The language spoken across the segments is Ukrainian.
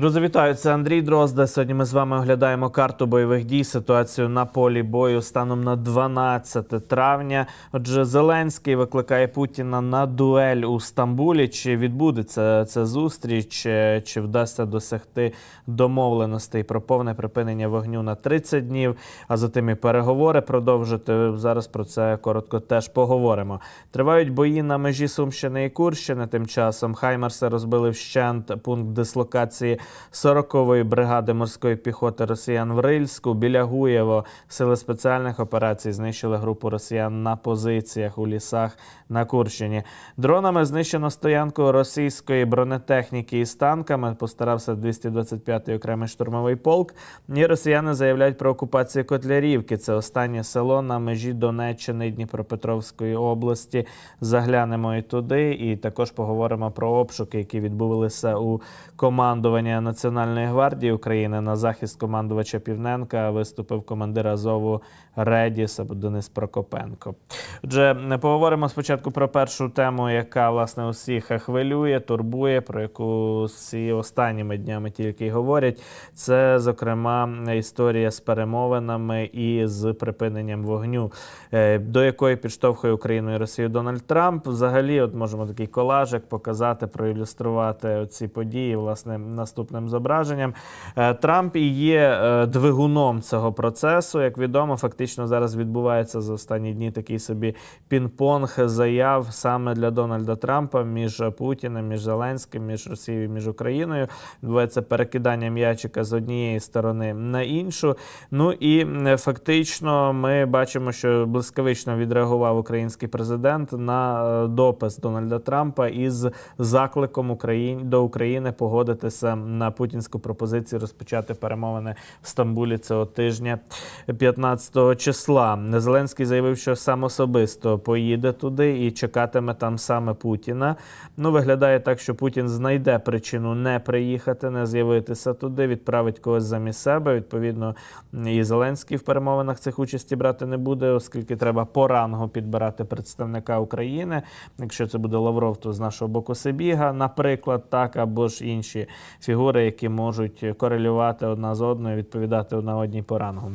Друзі, вітаю! Це Андрій Дрозда. Сьогодні ми з вами оглядаємо карту бойових дій, ситуацію на полі бою станом на 12 травня. Отже, Зеленський викликає Путіна на дуель у Стамбулі. Чи відбудеться ця зустріч, чи, вдасться досягти домовленостей про повне припинення вогню на 30 днів, а за тим і переговори продовжити. Зараз про це коротко теж поговоримо. Тривають бої на межі Сумщини і Курщини. Тим часом Хаймарси розбили вщент пункт дислокації 40-ї бригади морської піхоти росіян в Рильську. Біля Гуєво сили спеціальних операцій знищили групу росіян на позиціях у лісах на Курщині. Дронами знищено стоянку російської бронетехніки із танками. Постарався 225-й окремий штурмовий полк. І росіяни заявляють про окупацію Котлярівки. Це останнє село на межі Донеччини Дніпропетровської області. Заглянемо і туди, і також поговоримо про обшуки, які відбулися у командуванні Національної гвардії України на захист командувача Півненка. Виступив командир Азову Редіс або Денис Прокопенко. Отже, поговоримо спочатку про першу тему, яка власне усіх хвилює, турбує, про яку всі останніми днями тільки й говорять. Це, зокрема, історія з перемовинами і з припиненням вогню, е, до якої підштовхує Україну і Росію Дональд Трамп. Взагалі, от можемо такий колажик показати, проілюструвати ці події власне наступним зображенням. Е, Трамп і є е, двигуном цього процесу. Як відомо, фактично зараз відбувається за останні дні такий собі пінг-понг заяв саме для Дональда Трампа між Путіним, між Зеленським, між Росією, між Україною. Відбувається перекидання м'ячика з однієї сторони на іншу. Ну і е, фактично ми бачимо, що блискавично відреагував український президент на е, допис Дональда Трампа із закликом Україн до України погодитися на путінську пропозицію розпочати перемовини в Стамбулі цього тижня 15 числа. Зеленський заявив, що сам особисто поїде туди і чекатиме там саме Путіна. Ну, виглядає так, що Путін знайде причину не приїхати, не з'явитися туди, відправить когось замість себе. Відповідно, і Зеленський в перемовинах цих участі брати не буде, оскільки треба по рангу підбирати представника України. Якщо це буде Лавров, то з нашого боку Сибіга, наприклад, так або ж інші фігури, які можуть корелювати одна з одною, відповідати одна одній по рангу.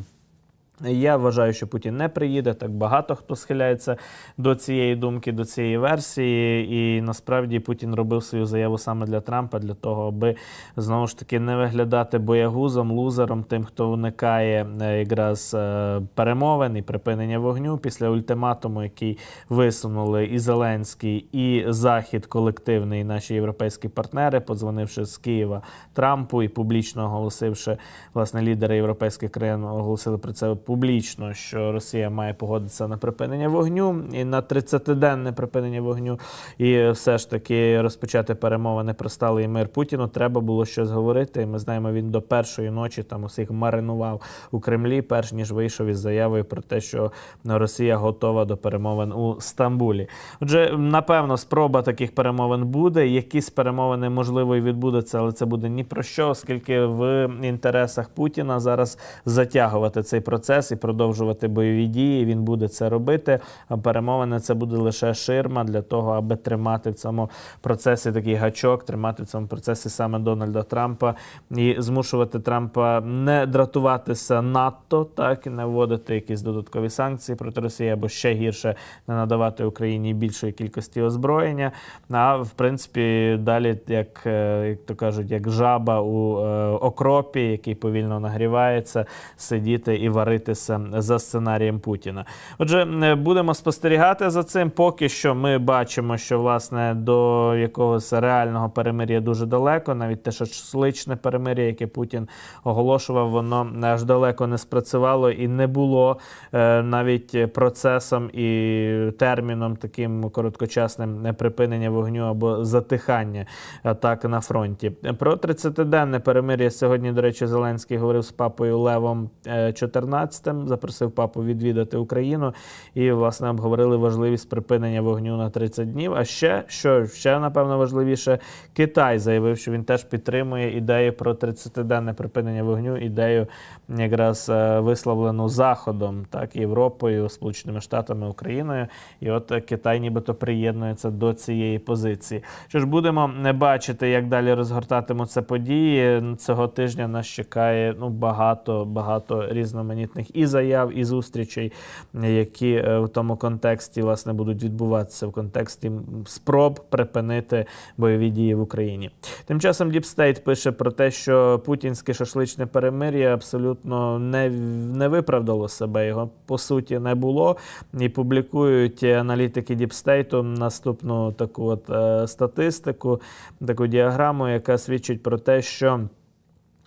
Я вважаю, що Путін не приїде. Так багато хто схиляється до цієї думки, до цієї версії. І насправді Путін робив свою заяву саме для Трампа, для того, аби знову ж таки не виглядати боягузом, лузером, тим, хто уникає е, якраз е, перемовин і припинення вогню після ультиматуму, який висунули і Зеленський, і Захід колективний, і наші європейські партнери, подзвонивши з Києва Трампу і публічно оголосивши власне лідери європейських країн, оголосили про це публічно, що Росія має погодитися на припинення вогню і на 30-денне припинення вогню, і все ж таки розпочати перемовини про сталий мир Путіну. Треба було щось говорити. Ми знаємо, він до першої ночі там усіх маринував у Кремлі, перш ніж вийшов із заявою про те, що Росія готова до перемовин у Стамбулі. Отже, напевно, спроба таких перемовин буде. Якісь перемовини можливо і відбудуться, але це буде ні про що, оскільки в інтересах Путіна зараз затягувати цей процес і продовжувати бойові дії. Він буде це робити. А перемовини це буде лише ширма для того, аби тримати в цьому процесі такий гачок, тримати в цьому процесі саме Дональда Трампа і змушувати Трампа не дратуватися надто, так і не вводити якісь додаткові санкції проти Росії, або ще гірше не надавати Україні більшої кількості озброєння. А в принципі, далі, як, е, як то кажуть, як жаба у е, окропі, який повільно нагрівається, сидіти і варитися за сценарієм Путіна. Отже, е, будемо спостерігати за цим. Поки що ми бачимо, що власне до якогось реального перемир'я дуже далеко. Навіть те, що числичне перемир'я, яке Путін оголошував, воно аж далеко не спрацювало і не було е, навіть процесом і терміном таким короткочасним припинення вогню або затихання атак на фронті. Про 30-денне перемир'я сьогодні, до речі, Зеленський говорив з папою Левом е, 14 14-м, запросив папу відвідати Україну і власне обговорили важливість припинення вогню на 30 днів. А ще що ще напевно важливіше, Китай заявив, що він теж підтримує ідею про 30-денне припинення вогню, ідею якраз е, висловлену Заходом, так Європою, Сполученими Штатами, Україною. І от Китай нібито приєднується до цієї позиції. Що ж будемо не бачити, як далі розгортатимуться події. Цього тижня нас чекає ну багато багато різноманітних і заяв, і зустрічей, які е, в тому контексті власне будуть відбуватися в контексті спроб припинити бойові дії в Україні. Тим часом State пише про те, що путінське шашличне перемир'я абсолютно не, не виправдало себе. Його по суті не було. І публікують аналітики State наступну таку от е, статистику, таку діаграму, яка свідчить про те, що.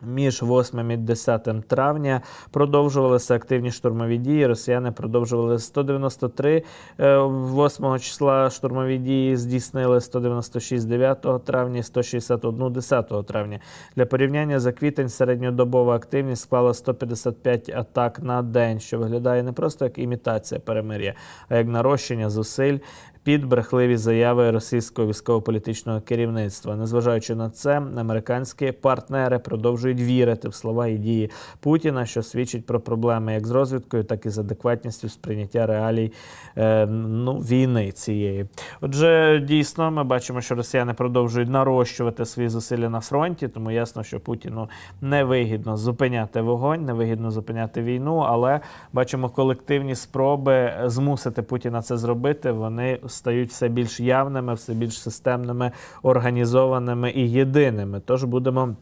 Між 8 і 10 травня продовжувалися активні штурмові дії. Росіяни продовжували 193 е, 8 числа штурмові дії здійснили 196 9 травня, 161 10 травня. Для порівняння за квітень середньодобова активність склала 155 атак на день, що виглядає не просто як імітація перемир'я, а як нарощення зусиль під брехливі заяви російського військово-політичного керівництва. Незважаючи на це, американські партнери продовжують вірити в слова і дії Путіна, що свідчить про проблеми як з розвідкою, так і з адекватністю сприйняття реалій е, ну, війни цієї. Отже, дійсно, ми бачимо, що росіяни продовжують нарощувати свої зусилля на фронті, тому ясно, що Путіну невигідно зупиняти вогонь, невигідно зупиняти війну, але бачимо колективні спроби змусити Путіна це зробити. Вони стають все більш явними, все більш системними, організованими і єдиними. Тож будемо.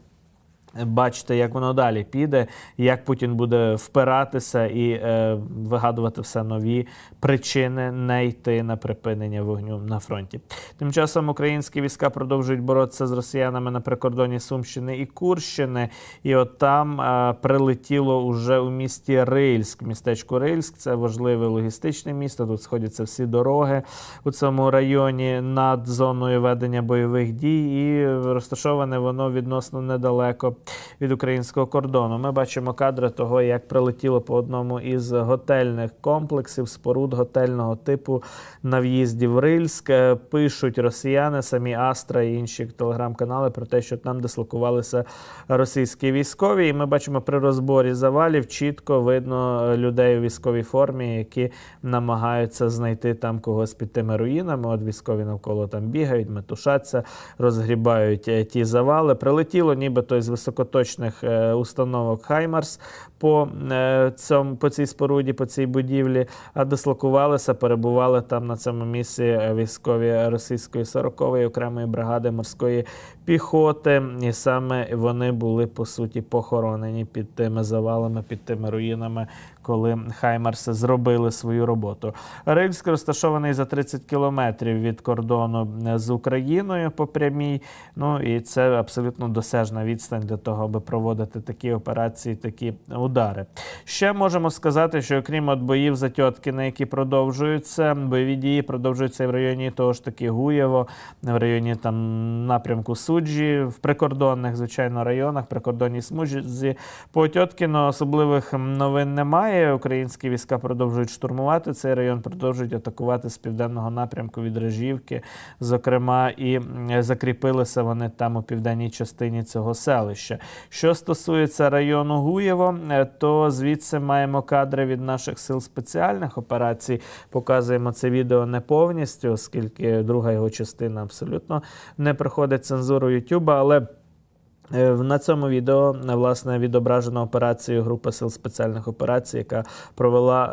Бачите, як воно далі піде, як Путін буде впиратися і е, вигадувати все нові причини не йти на припинення вогню на фронті. Тим часом українські війська продовжують боротися з росіянами на прикордоні Сумщини і Курщини. І от там е, прилетіло уже у місті Рильськ, містечко Рильськ. Це важливе логістичне місто. Тут сходяться всі дороги у цьому районі над зоною ведення бойових дій, і розташоване воно відносно недалеко від українського кордону. Ми бачимо кадри того, як прилетіло по одному із готельних комплексів, споруд готельного типу на в'їзді в Рильськ. Е, Пишуть росіяни, самі Астра і інші телеграм-канали про те, що там дислокувалися російські військові. І ми бачимо при розборі завалів чітко видно людей у військовій формі, які намагаються знайти там когось під тими руїнами. От військові навколо там бігають, метушаться, розгрібають е, ті завали. Прилетіло, нібито із високоточних е, установок Хаймарс по е, цьому по цій споруді, по цій будівлі, а дислокувалися, перебували там на цьому місці е, військові російської 40-ї окремої бригади морської піхоти, і саме вони були по суті похоронені під тими завалами, під тими руїнами. Коли Хаймарси зробили свою роботу, Рильськ розташований за 30 кілометрів від кордону з Україною по прямій. Ну і це абсолютно досяжна відстань для того, аби проводити такі операції, такі удари. Ще можемо сказати, що окрім от боїв за Тьоткіна, які продовжуються, бойові дії продовжуються і в районі того ж таки Гуєво, в районі там напрямку суджі, в прикордонних, звичайно, районах, прикордонній смузі. По Тьоткіно особливих новин немає. Українські війська продовжують штурмувати цей район, продовжують атакувати з південного напрямку від Режівки, зокрема, і закріпилися вони там у південній частині цього селища. Що стосується району Гуєво, е, то звідси маємо кадри від наших сил спеціальних операцій. Показуємо це відео не повністю, оскільки друга його частина абсолютно не проходить цензуру Ютуба, але. Е, На цьому відео е, власне відображено операцію групи сил спеціальних операцій, яка провела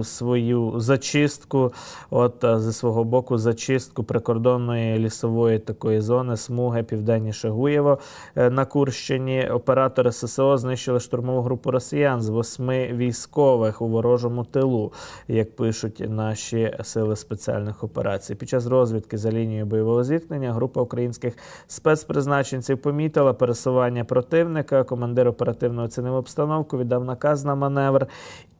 е, свою зачистку, от е, зі свого боку, зачистку прикордонної лісової такої зони, смуги південніше Гуєво на Курщині. Оператори ССО знищили штурмову групу росіян з восьми військових у ворожому тилу, як пишуть наші сили спеціальних операцій. Під час розвідки за лінією бойового зіткнення група українських спецпризначенців помітила пересування противника. Командир оперативно оцінив обстановку, віддав наказ на маневр.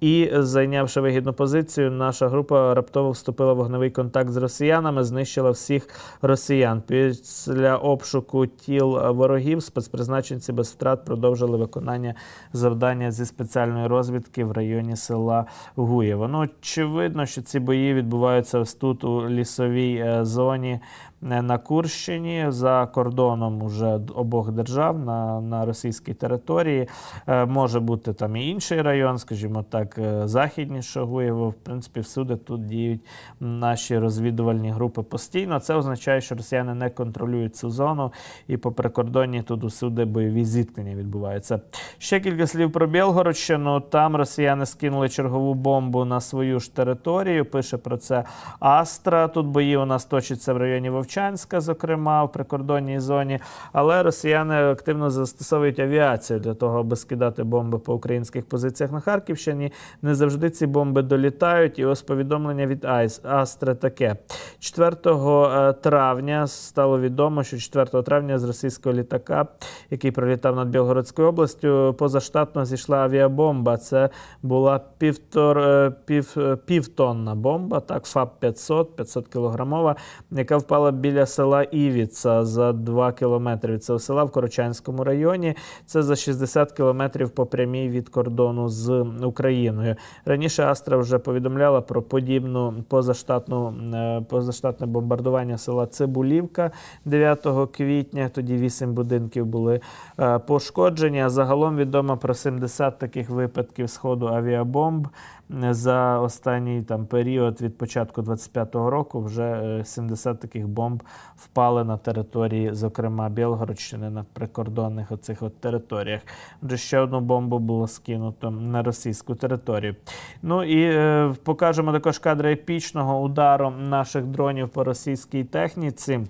І, зайнявши вигідну позицію, наша група раптово вступила в вогневий контакт з росіянами, знищила всіх росіян. Після обшуку тіл ворогів спецпризначенці без втрат продовжили виконання завдання зі спеціальної розвідки в районі села Гуєво. Ну, очевидно, що ці бої відбуваються ось тут, у лісовій е, зоні на Курщині, за кордоном уже обох держав на, на російській території. Е, Може бути там і інший район, скажімо так, е, західніше Гуєво. В принципі, всюди тут діють наші розвідувальні групи постійно. Це означає, що росіяни не контролюють цю зону, і по прикордонні тут усюди бойові зіткнення відбуваються. Ще кілька слів про Білгородщину. Там росіяни скинули чергову бомбу на свою ж територію. Пише про це Астра. Тут бої у нас точаться в районі Вовчанська, зокрема в прикордонній зоні. Але росіяни активно застосовують авіацію для того, аби скидати бомби по українських позиціях на Харківщині. Не завжди ці бомби долітають. І ось повідомлення від Астри таке: 4 е, травня стало відомо, що 4 травня з російського літака, який пролітав над Білгородською областю, позаштатно зійшла авіабомба. Це була півтор, е, пів, е, півтонна бомба, так, ФАП 500, 500 кілограмова, яка впала біля села Івіца за 2 кілометри від цього села в Корочанському районі. Це за 60 кілометрів по прямій від кордону з Україною. Раніше Астра вже повідомляла про подібну позаштатну е, позаштатне бомбардування села Цибулівка 9 квітня. Тоді 8 будинків були е, пошкоджені. А загалом відомо про 70 таких випадків сходу авіабомб. Е, За останній там період від початку 25-го року вже е, 70 таких бомб впали на території, зокрема Білгородщини, на прикордонних оцих от територіях. Отже, ще одну бомбу було скинуто на російську територію. Ну і е, покажемо також кадри епічного удару наших дронів по російській техніці.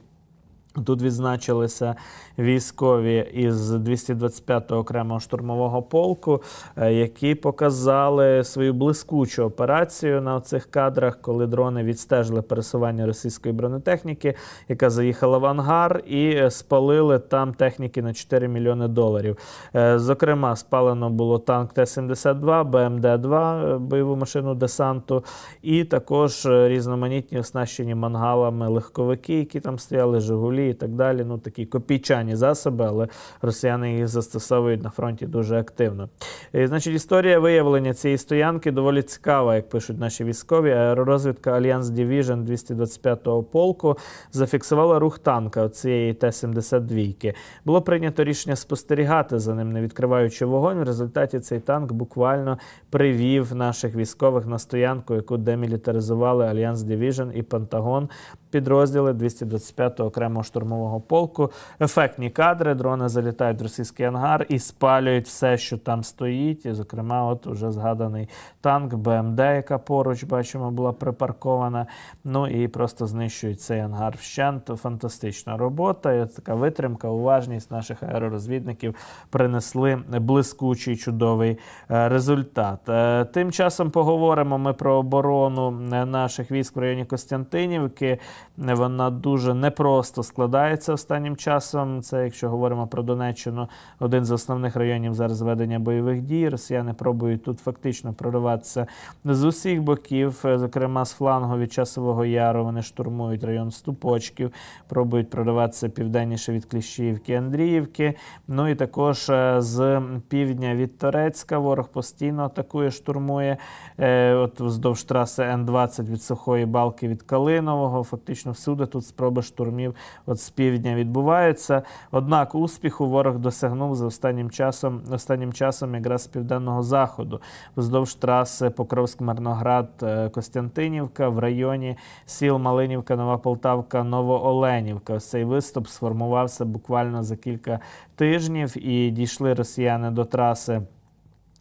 Тут відзначилися військові із 225-го окремого штурмового полку, е, які показали свою блискучу операцію на цих кадрах, коли дрони відстежили пересування російської бронетехніки, яка заїхала в ангар, і е, спалили там техніки на 4 мільйони доларів. Е, Зокрема, спалено було танк Т-72, БМД-2, е, бойову машину десанту, і також різноманітні оснащені мангалами легковики, які там стояли, Жигулі і так далі. Ну такі копійчані засоби, але росіяни їх застосовують на фронті дуже активно. І, значить, історія виявлення цієї стоянки доволі цікава, як пишуть наші військові. Аеророзвідка Альянс Division 225-го полку зафіксувала рух танка цієї Т-72. Було прийнято рішення спостерігати за ним, не відкриваючи вогонь. В результаті цей танк буквально привів наших військових на стоянку, яку демілітаризували Альянс Division і Пентагон, підрозділи 225-го окремого штурмового полку. Ефектні кадри, дрони залітають в російський ангар і спалюють все, що там стоїть. І, зокрема, от уже згаданий танк БМД, яка поруч бачимо, була припаркована. Ну і просто знищують цей ангар вщент. Фантастична робота. І от така витримка, уважність наших аеророзвідників принесли блискучий чудовий е, результат. Е, Тим часом поговоримо ми про оборону е, наших військ в районі Костянтинівки. Вона дуже непросто складається останнім часом. Це, якщо говоримо про Донеччину, один з основних районів зараз ведення бойових дій. Росіяни пробують тут фактично прориватися з усіх боків, зокрема з флангу від Часового Яру. Вони штурмують район Ступочків, пробують прориватися південніше від Кліщівки, Андріївки. Ну і також е, з півдня від Торецька ворог постійно атакує, штурмує. Е, От вздовж траси Н-20 від Сухої Балки від Калинового. Фактично всюди тут спроби штурмів от з півдня відбуваються. Однак успіху ворог досягнув за останнім часом, останнім часом якраз з південного заходу, вздовж траси Покровськ-Марноград, е, Костянтинівка в районі сіл Малинівка, Нова Полтавка, Новооленівка. Ось цей виступ сформувався буквально за кілька тижнів і дійшли росіяни до траси.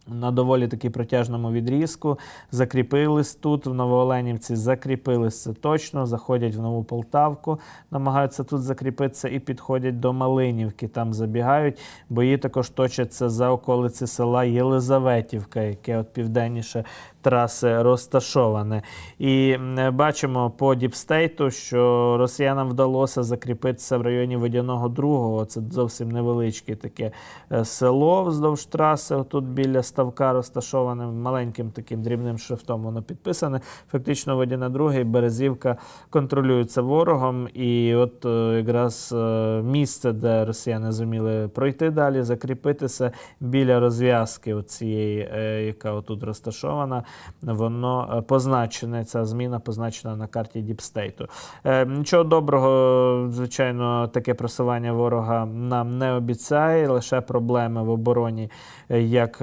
На доволі таки протяжному відрізку закріпились тут, в Новооленівці, закріпилися точно, заходять в Нову Полтавку, намагаються тут закріпитися і підходять до Малинівки. Там забігають. Бої також точаться за околиці села Єлизаветівка, яке от південніше траси розташоване. І бачимо по діпстейту, що росіянам вдалося закріпитися в районі Водяного Другого. Це зовсім невеличке таке е, село вздовж траси. Тут біля ставка розташоване маленьким таким дрібним шрифтом. Воно підписане. Фактично, Водяне Друге і Березівка контролюються ворогом. І от е, якраз е, місце, де росіяни зуміли пройти далі, закріпитися біля розв'язки цієї, яка отут розташована, воно е, позначене. Ця зміна позначена на карті Діпстейту. Е, Нічого доброго, звичайно, таке просування ворога нам не обіцяє. Лише проблеми в обороні е, як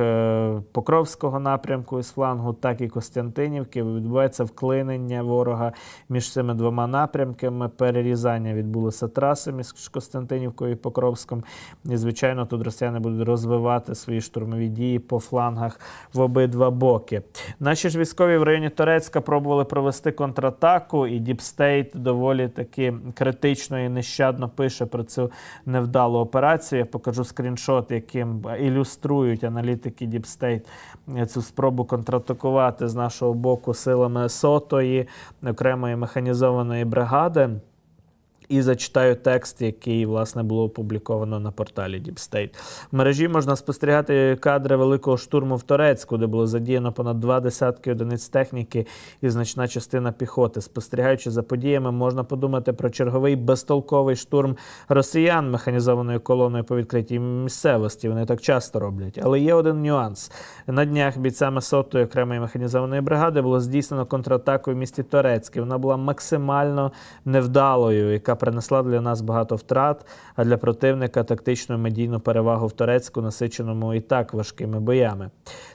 Покровського напрямку із флангу, так і Костянтинівки. Відбувається вклинення ворога між цими двома напрямками. Перерізання відбулося траси між Костянтинівкою і Покровськом. І, звичайно, тут росіяни будуть розвивати свої штурмові дії по флангах в обидва боки. Наші ж військові в районі Торецька пробували провести контратаку, і Діпстейт доволі таки критично і нещадно пише про цю невдалу операцію. Я покажу скріншот, яким ілюструють аналітики Діпстейт цю спробу контратакувати з нашого боку силами сотої окремої механізованої бригади. І зачитаю текст, який власне було опубліковано на порталі Deep State. В мережі можна спостерігати кадри великого штурму в Торецьку, де було задіяно понад два десятки одиниць техніки і значна частина піхоти. Спостерігаючи за подіями, можна подумати про черговий безтолковий штурм росіян механізованою колоною по відкритій місцевості. Вони так часто роблять. Але є один нюанс. На днях бійцями сотої окремої механізованої бригади було здійснено контратаку в місті Торецьке. Вона була максимально невдалою, яка принесла для нас багато втрат, а для противника тактичну медійну перевагу в Торецьку, насиченому і так важкими боями.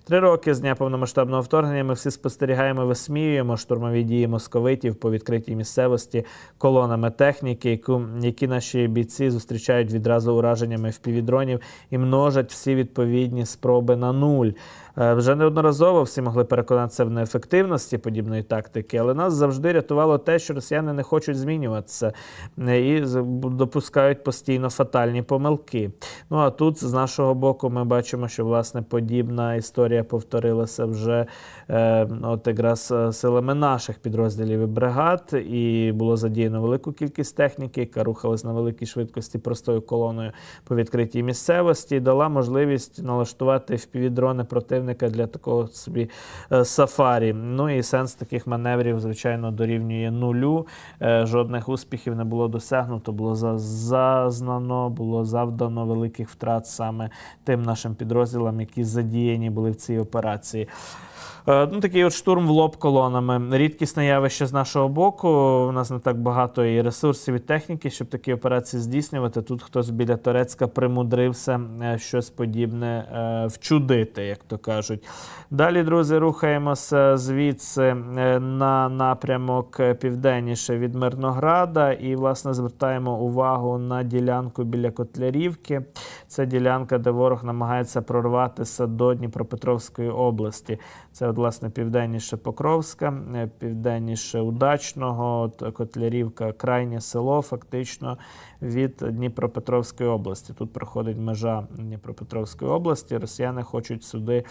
Три роки з дня повномасштабного вторгнення ми всі спостерігаємо, висміюємо штурмові дії московитів по відкритій місцевості колонами техніки, яку, які наші бійці зустрічають відразу ураженнями впівдронів і множать всі відповідні спроби на нуль. Е, Вже неодноразово всі могли переконатися в неефективності подібної тактики, але нас завжди рятувало те, що росіяни не хочуть змінюватися е, і допускають постійно фатальні помилки. Ну а тут з нашого боку ми бачимо, що власне подібна історія повторилася вже е, от якраз е, силами наших підрозділів і бригад, і було задіяно велику кількість техніки, яка рухалась на великій швидкості простою колоною по відкритій місцевості, і дала можливість налаштувати впівдрони противника для такого собі е, сафарі. Ну і сенс таких маневрів, звичайно, дорівнює нулю. Е, Жодних успіхів не було досягнуто, було зазнано, було завдано великих втрат саме тим нашим підрозділам, які задіяні були в цій операції. Е, Ну, такий от штурм в лоб колонами. Рідкісне явище з нашого боку. У нас не так багато і ресурсів і техніки, щоб такі операції здійснювати. Тут хтось біля Торецька примудрився щось подібне вчудити, як то кажуть. Далі, друзі, рухаємося звідси е, на напрямок південніше від Мирнограда і, власне, звертаємо увагу на ділянку біля Котлярівки. Це ділянка, де ворог намагається прорватися до Дніпропетровської області. Це, власне, південніше Покровська, е, південніше Удачного, от Котлярівка, крайнє село, фактично від Дніпропетровської області. Тут проходить межа Дніпропетровської області. Росіяни хочуть сюди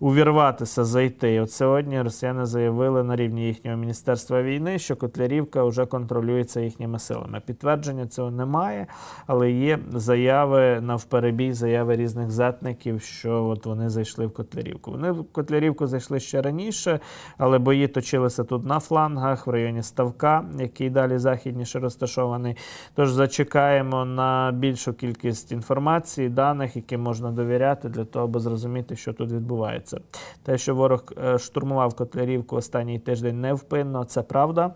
увірватися, зайти. І от сьогодні росіяни заявили на рівні їхнього міністерства війни, що Котлярівка вже контролюється їхніми силами. Підтвердження цього немає, але є заяви навперебій, заяви різних зетників, що от вони зайшли в Котлярівку. Вони в Котлярівку зайшли ще раніше, але бої точилися тут на флангах, в районі Ставка, який далі західніше розташований. Тож зачекаємо на більшу кількість інформації, даних, яким можна довіряти, для того, аби зрозуміти, що тут відбувається. Те, що ворог е, штурмував Котлярівку останній тиждень невпинно, це правда.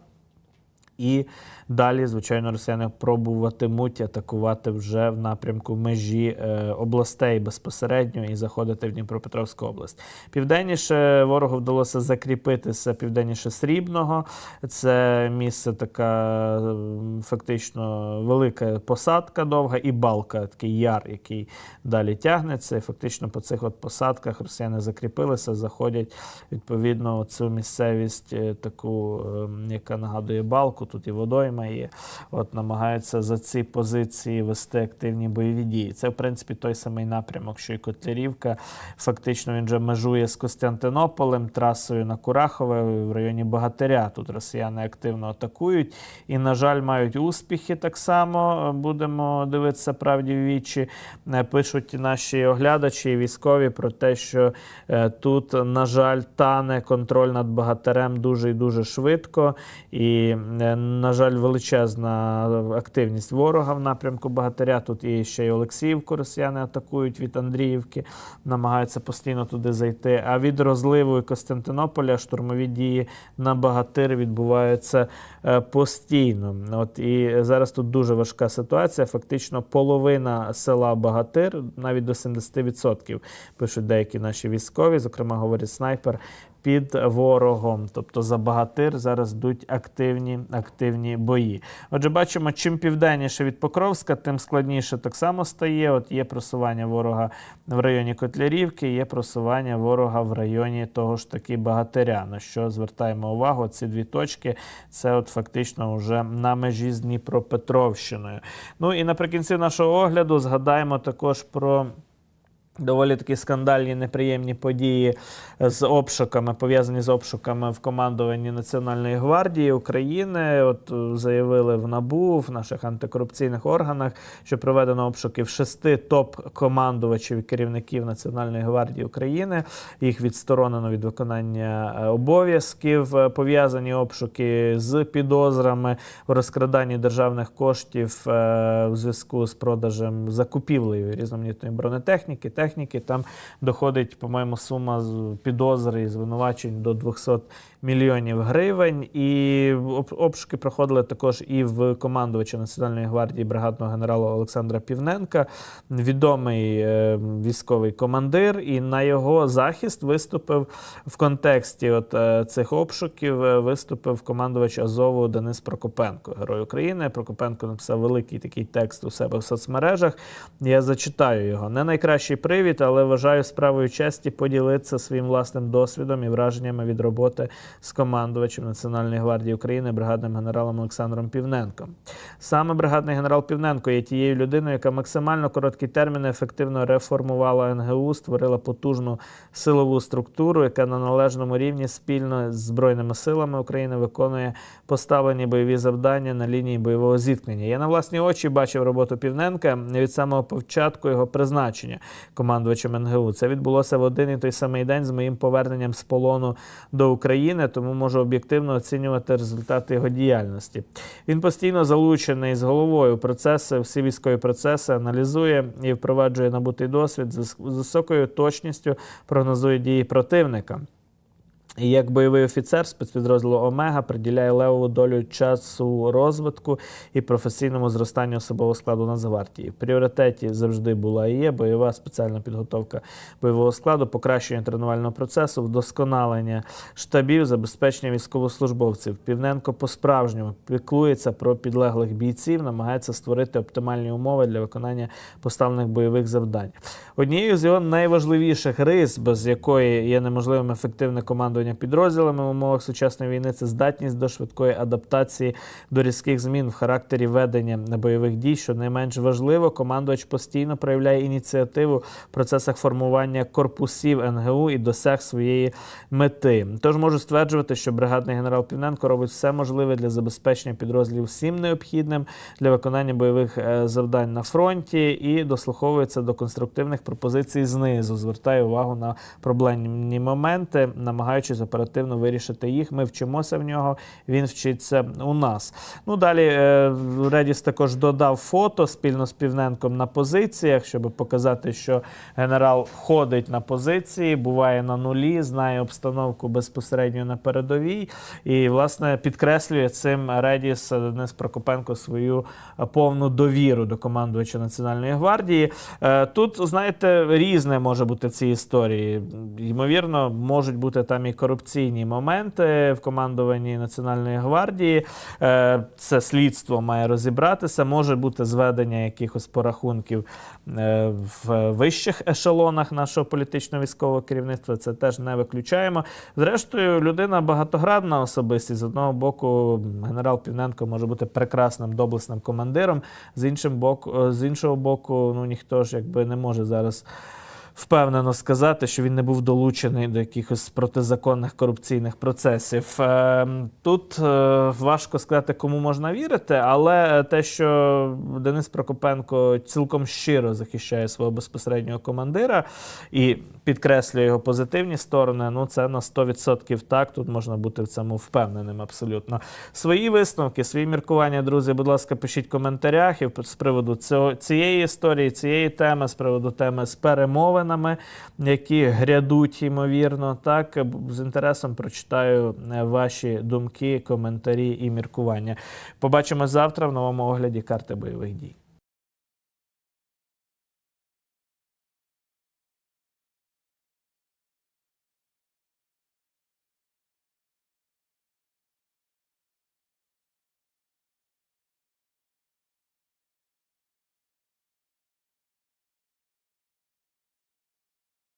І далі, звичайно, росіяни пробуватимуть атакувати вже в напрямку межі е, областей безпосередньо і заходити в Дніпропетровську область. Південніше ворогу вдалося закріпитися південніше Срібного. Це місце така фактично велика посадка довга і балка, такий яр, який далі тягнеться. І фактично по цих от посадках росіяни закріпилися, заходять відповідно цю місцевість, е, таку, е, яка нагадує балку. тут і є. От намагаються за ці позиції вести активні бойові дії. Це, в принципі, той самий напрямок, що і Котлярівка. Фактично він вже межує з Костянтинополем, трасою на Курахове в районі Багатиря. Тут росіяни активно атакують і, на жаль, мають успіхи так само. Будемо дивитися правді в вічі. Е, Пишуть наші оглядачі і військові про те, що е, тут, на жаль, тане контроль над Багатирем дуже і дуже швидко. І, е, на жаль, величезна активність ворога в напрямку Багатиря. Тут і ще й Олексіївку росіяни атакують від Андріївки, намагаються постійно туди зайти. А від розливу і Костянтинополя штурмові дії на Багатир відбуваються е, постійно. От і зараз тут дуже важка ситуація. Фактично половина села Багатир, навіть до 70%, пишуть деякі наші військові, зокрема говорить снайпер. Під ворогом, тобто за Багатир зараз йдуть активні, активні бої. Отже, бачимо, чим південніше від Покровська, тим складніше так само стає. От є просування ворога в районі Котлярівки, є просування ворога в районі того ж таки Багатиря. На що звертаємо увагу? Ці дві точки це от фактично вже на межі з Дніпропетровщиною. Ну і наприкінці нашого огляду згадаємо також про. Доволі такі скандальні неприємні події з обшуками, пов'язані з обшуками в командуванні Національної гвардії України. От е, заявили в НАБУ, в наших антикорупційних органах, що проведено обшуки в шести топ-командувачів і керівників Національної гвардії України. Їх відсторонено від виконання е, обов'язків. Е, Пов'язані обшуки з підозрами в розкраданні державних коштів е, в зв'язку з продажем закупівлею різноманітної бронетехніки. Техніки там доходить, по-моєму, сума з підозри і звинувачень до 200 мільйонів гривень. І об- обшуки проходили також і в командувача Національної гвардії бригадного генерала Олександра Півненка, відомий е, військовий командир. І на його захист виступив в контексті от, е, цих обшуків. е, Виступив командувач Азову Денис Прокопенко, герой України. Прокопенко написав великий такий текст у себе в соцмережах. Я зачитаю його. Не найкращий привід, але вважаю справою честі поділитися своїм власним досвідом і враженнями від роботи з командувачем Національної гвардії України, бригадним генералом Олександром Півненком. Саме бригадний генерал Півненко є тією людиною, яка максимально короткі терміни ефективно реформувала НГУ, створила потужну силову структуру, яка на належному рівні спільно з Збройними силами України виконує поставлені бойові завдання на лінії бойового зіткнення. Я на власні очі бачив роботу Півненка від самого початку його призначення командувачем НГУ. Це відбулося в один і той самий день з моїм поверненням з полону до України, тому можу об'єктивно оцінювати результати його діяльності. Він постійно залучений з головою процеси, всі військові процеси, аналізує і впроваджує набутий досвід з високою точністю прогнозує дії противника. Як бойовий офіцер спецпідрозділу Омега приділяє левову долю часу розвитку і професійному зростанню особового складу Нацгвардії. В пріоритеті завжди була і є бойова спеціальна підготовка бойового складу, покращення тренувального процесу, вдосконалення штабів, забезпечення військовослужбовців. Півненко по-справжньому піклується про підлеглих бійців, намагається створити оптимальні умови для виконання поставлених бойових завдань. Однією з його найважливіших рис, без якої є неможливим ефективне командування підрозділами в умовах сучасної війни, це здатність до швидкої адаптації до різких змін в характері ведення бойових дій. Що найменш важливо, командувач постійно проявляє ініціативу в процесах формування корпусів НГУ і досяг своєї мети. Тож можу стверджувати, що бригадний генерал Півненко робить все можливе для забезпечення підрозділів всім необхідним для виконання бойових е, завдань на фронті і дослуховується до конструктивних пропозицій знизу. Звертає увагу на проблемні моменти, намагаючись оперативно вирішити їх. Ми вчимося в нього, він вчиться у нас. Ну далі е, Редіс також додав фото спільно з Півненком на позиціях, щоб показати, що генерал ходить на позиції, буває на нулі, знає обстановку безпосередньо на передовій. І, власне, підкреслює цим Редіс Денис Прокопенко свою е, повну довіру до командувача Національної гвардії. Е, Тут, знаєте, різне може бути в цій історії. Ймовірно, можуть бути там і корупційні моменти в командуванні Національної гвардії. Е, Це слідство має розібратися. Може бути зведення якихось порахунків е, в вищих ешелонах нашого політичного військового керівництва. Це теж не виключаємо. Зрештою, людина багатоградна особистість. З одного боку, генерал Півненко може бути прекрасним доблесним командиром. З іншим боку, з іншого боку, ну ніхто ж якби не може зараз впевнено сказати, що він не був долучений до якихось протизаконних корупційних процесів. Е, Тут е, важко сказати, кому можна вірити, але те, що Денис Прокопенко цілком щиро захищає свого безпосереднього командира і підкреслює його позитивні сторони, ну це на 100% так. Тут можна бути в цьому впевненим абсолютно. Свої висновки, свої міркування, друзі, будь ласка, пишіть в коментарях і з приводу цього, цієї історії, цієї теми, з приводу теми з перемовинами, які грядуть, ймовірно. Так, з інтересом прочитаю е, ваші думки, коментарі і міркування. Побачимо завтра в новому огляді карти бойових дій.